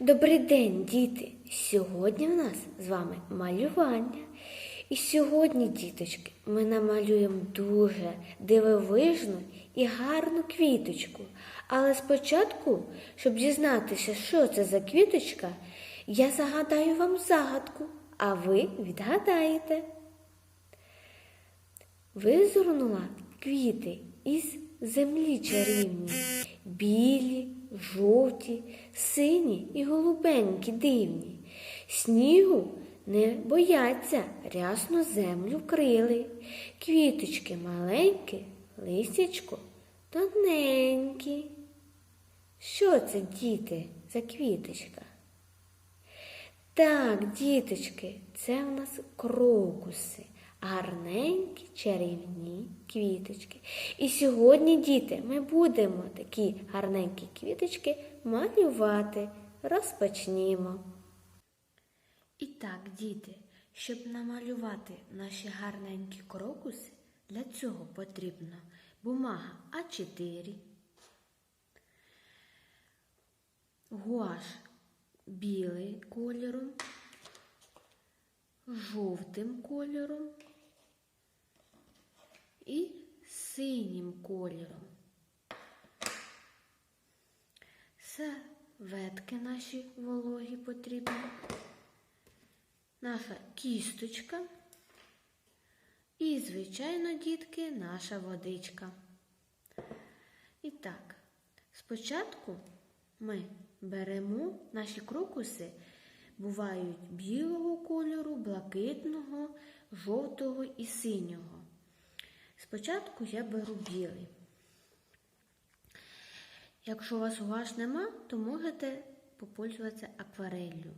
Добрий день, діти! Сьогодні в нас з вами малювання. І сьогодні, діточки, ми намалюємо дуже дивовижну і гарну квіточку. Але спочатку, щоб дізнатися, що це за квіточка, я загадаю вам загадку, а ви відгадаєте. Визирнула квіти із землі чарівні, білі, жовті, сині і голубенькі дивні. Снігу не бояться, рясну землю вкрили. Квіточки маленькі, листячко тоненькі. Що це, діти, за квіточка? Так, діточки, це у нас крокуси, гарненькі чарівні квіточки. І сьогодні, діти, ми будемо такі гарненькі квіточки малювати. Розпочнімо. І так, діти, щоб намалювати наші гарненькі крокуси, для цього потрібна бумага А4, гуаш білий кольором, жовтим кольором і синім кольором. Серветки наші вологі потрібні, наша кісточка і, звичайно, дітки, наша водичка. І так, спочатку ми беремо наші крокуси, бувають білого кольору, блакитного, жовтого і синього. Спочатку я беру білий. Якщо у вас гуаш нема, то можете попользуватися аквареллю.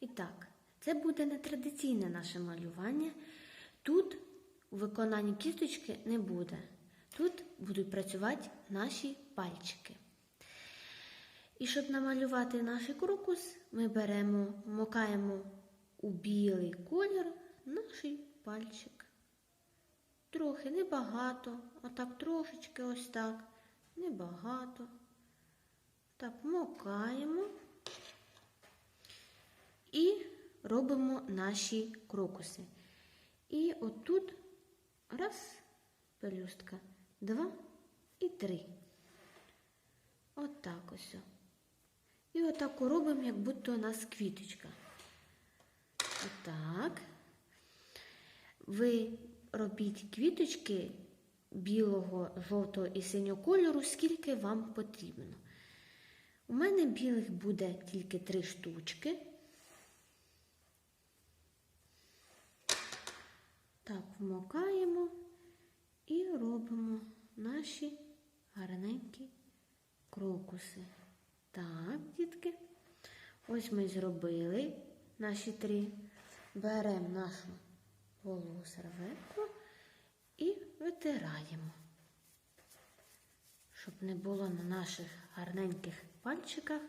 І так, це буде нетрадиційне наше малювання. Тут у виконанні кісточки не буде. Тут будуть працювати наші пальчики. І щоб намалювати наш крокус, ми беремо, вмокаємо у білий колір наш пальчик. Трохи небагато, отак трошечки ось так, небагато. Так, вмокаємо і робимо наші крокуси. І отут раз, пелюстка, два і три. Отак ось. І отак робимо, як будто у нас квіточка. Отак. Ви робіть квіточки білого, жовтого і синього кольору, скільки вам потрібно. У мене білих буде тільки три штучки. Так, вмокаємо і робимо наші гарненькі крокуси. Так, дітки, ось ми зробили наші три. Беремо нашу вологу серветку і витираємо, щоб не було на наших гарненьких пальчиках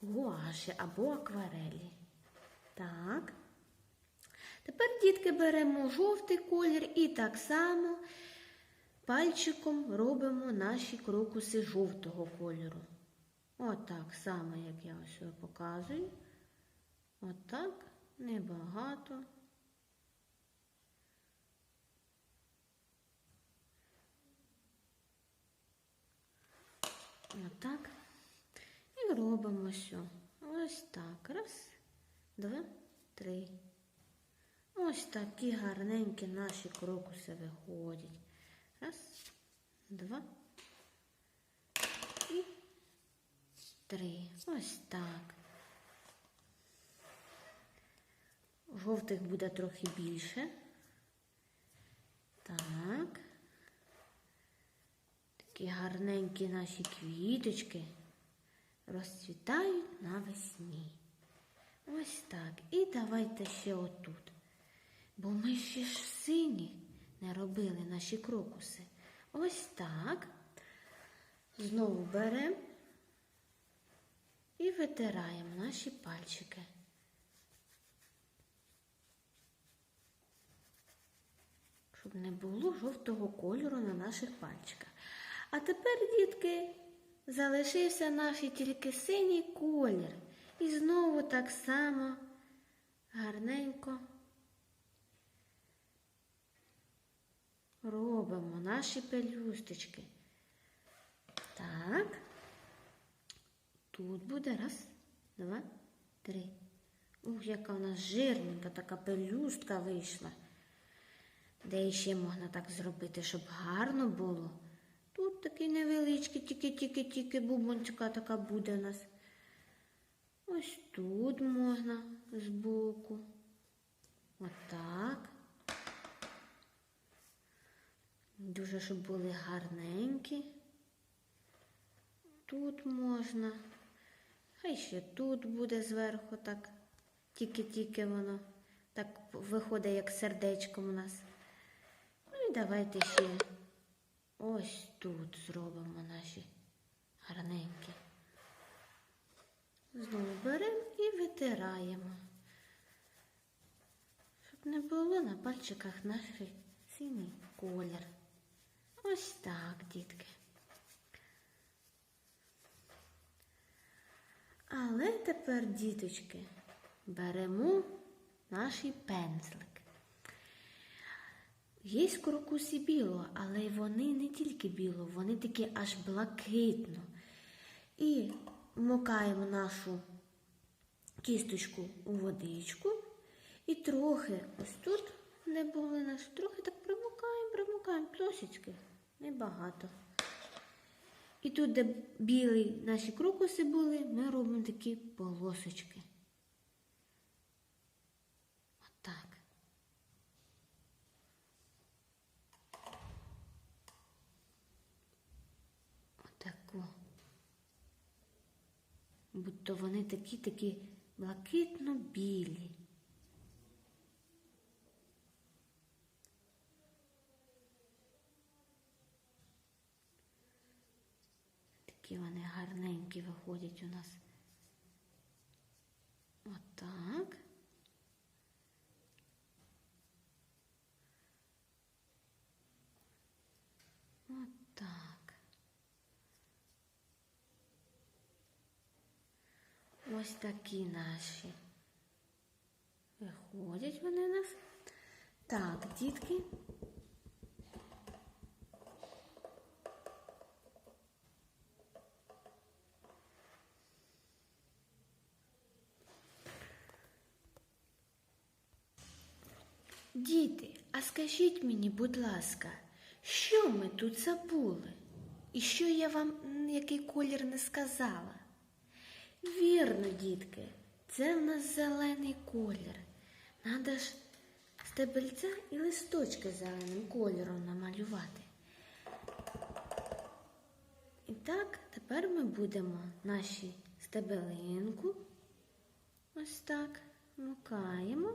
гуаші або акварелі. Так. Тепер, дітки, беремо жовтий колір і так само пальчиком робимо наші крокуси жовтого кольору. Отак само, як я ось показую. Отак, небагато. Отак. І робимо все. Ось так. Раз, два, три. Ось такі гарненькі наші крокуси виходять. Раз, два і три. Ось так. Жовтих буде трохи більше. Так. Такі гарненькі наші квіточки розцвітають навесні. Ось так. І давайте ще отут. Бо ми ще ж сині не робили наші крокуси. Ось так. Знову беремо і витираємо наші пальчики. Щоб не було жовтого кольору на наших пальчиках. А тепер, дітки, залишився наш тільки синій колір. І знову так само гарненько робимо наші пелюсточки. Так. Тут буде раз, два, три. Ух, яка у нас жирненька така пелюстка вийшла. Де ще можна так зробити, щоб гарно було? Тут такий невеличкий, тільки-тільки-тільки бубончика така буде у нас. Ось тут можна збоку. Отак. Дуже, щоб були гарненькі. Тут можна. Хай ще тут буде зверху так. Тільки-тільки воно так виходить, як сердечком у нас. Ну і давайте ще ось тут зробимо наші гарненькі. Знову беремо і витираємо. Щоб не було на пальчиках наш синій колір. Ось так, дітки. Але тепер, діточки, беремо наш пензлик. Є крокуси білого, але вони не тільки біло, вони такі аж блакитно. І вмокаємо нашу кісточку у водичку. І трохи ось тут, де були наші, трохи так примукаємо, примукаємо, плосічки, небагато. І тут, де білі наші крокуси були, ми робимо такі полосочки. Отак. Отако. Будь-то вони такі-такі блакитно-білі. Такі вони гарненькі виходять у нас. Отак. Отак. Ось такі наші. Виходять вони у нас. Так, дітки. Діти, а скажіть мені, будь ласка, що ми тут забули? І що я вам який колір не сказала? Вірно, дітки, це в нас зелений колір. Надо ж стебельця і листочки зеленим кольором намалювати. І так, тепер ми будемо наші стебелинку ось так мукаємо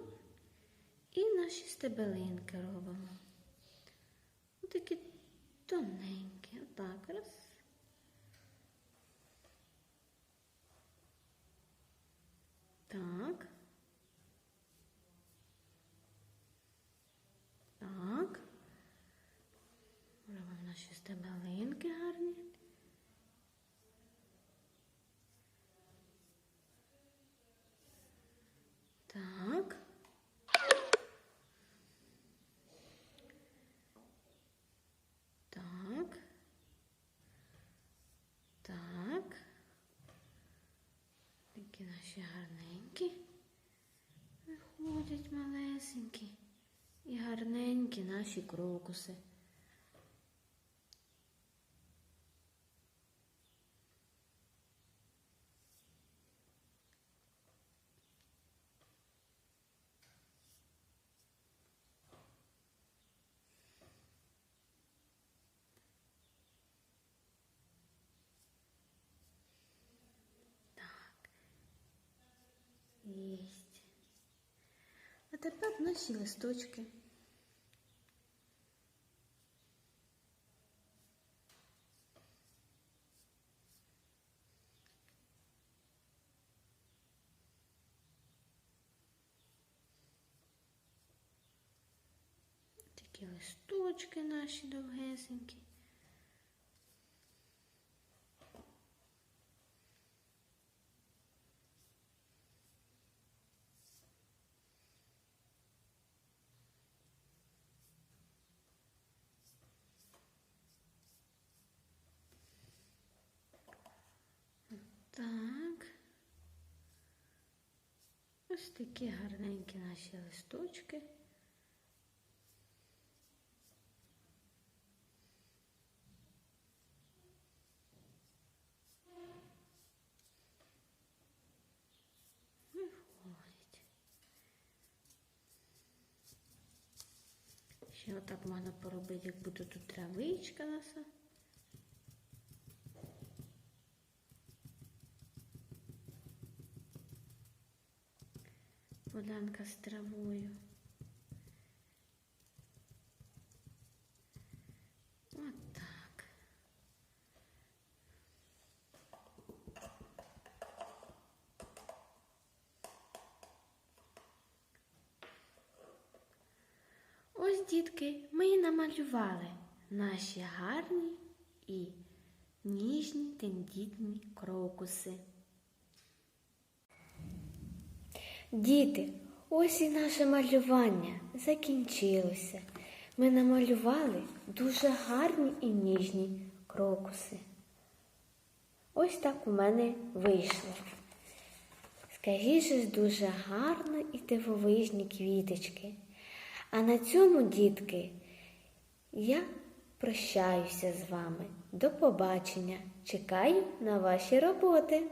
і наші стебелинки робимо. Такі тоненькі, отак раз. Так. Так. Робимо наші стебелинки гарні. Так. Так. Так. Такі наші гарненькі. Виходять малесенькі. І гарненькі наші крокуси. А тепер наші листочки. голочки наші довгесенькі. Так, ось такі гарненькі наші листочки. Отак можна поробити, як буде тут травичка наша. Полянка з травою. От так. Ось, дітки, ми і намалювали наші гарні і ніжні тендітні крокуси. Діти, ось і наше малювання закінчилося. Ми намалювали дуже гарні і ніжні крокуси. Ось так у мене вийшло. Скажіть же дуже гарно і дивовижні квіточки. А на цьому, дітки, я прощаюся з вами. До побачення. Чекаю на ваші роботи.